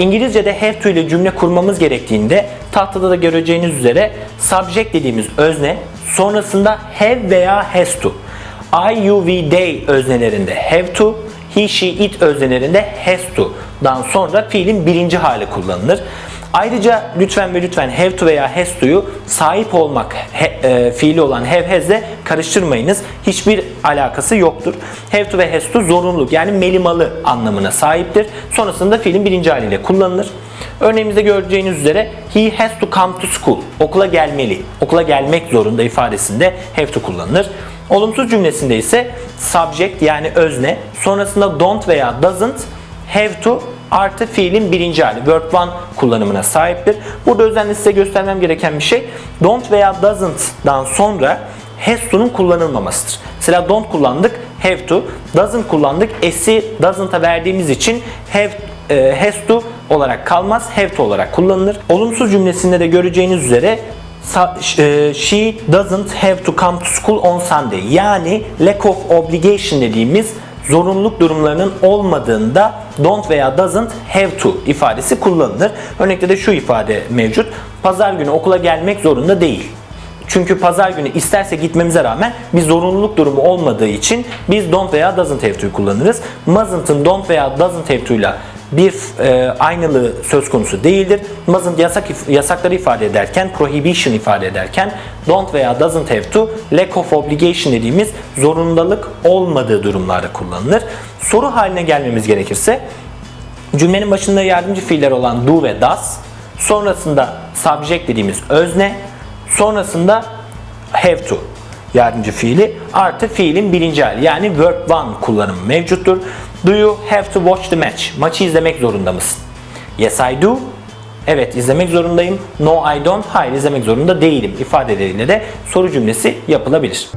İngilizce'de have to ile cümle kurmamız gerektiğinde tahtada da göreceğiniz üzere subject dediğimiz özne sonrasında have veya has to. I, you, we, they öznelerinde have to, he, she, it öznelerinde has to'dan sonra fiilin birinci hali kullanılır. Ayrıca lütfen ve lütfen have to veya has to'yu sahip olmak he, e, fiili olan have has'le karıştırmayınız. Hiçbir alakası yoktur. Have to ve has to zorunluluk yani melimalı anlamına sahiptir. Sonrasında fiilin birinci haliyle kullanılır. Örneğimizde göreceğiniz üzere he has to come to school. Okula gelmeli. Okula gelmek zorunda ifadesinde have to kullanılır. Olumsuz cümlesinde ise subject yani özne sonrasında don't veya doesn't have to artı fiilin birinci hali verb one kullanımına sahiptir. Burada özellikle size göstermem gereken bir şey don't veya doesn't'dan sonra has to'nun kullanılmamasıdır. Mesela don't kullandık have to, doesn't kullandık s'i doesn't'a verdiğimiz için have e, has to olarak kalmaz, have to olarak kullanılır. Olumsuz cümlesinde de göreceğiniz üzere e, she doesn't have to come to school on Sunday. Yani lack of obligation dediğimiz zorunluluk durumlarının olmadığında don't veya doesn't have to ifadesi kullanılır. Örnekte de şu ifade mevcut. Pazar günü okula gelmek zorunda değil. Çünkü pazar günü isterse gitmemize rağmen bir zorunluluk durumu olmadığı için biz don't veya doesn't have to'yu kullanırız. Mustn'ın don't veya doesn't have to'yla bir e, aynılığı söz konusu değildir. Mustn't yasak, yasakları ifade ederken, prohibition ifade ederken don't veya doesn't have to lack of obligation dediğimiz zorundalık olmadığı durumlarda kullanılır. Soru haline gelmemiz gerekirse cümlenin başında yardımcı fiiller olan do ve does, sonrasında subject dediğimiz özne, sonrasında have to yardımcı fiili artı fiilin birinci hali yani verb one kullanımı mevcuttur. Do you have to watch the match? Maçı izlemek zorunda mısın? Yes I do. Evet izlemek zorundayım. No I don't. Hayır izlemek zorunda değilim ifadeleriyle de soru cümlesi yapılabilir.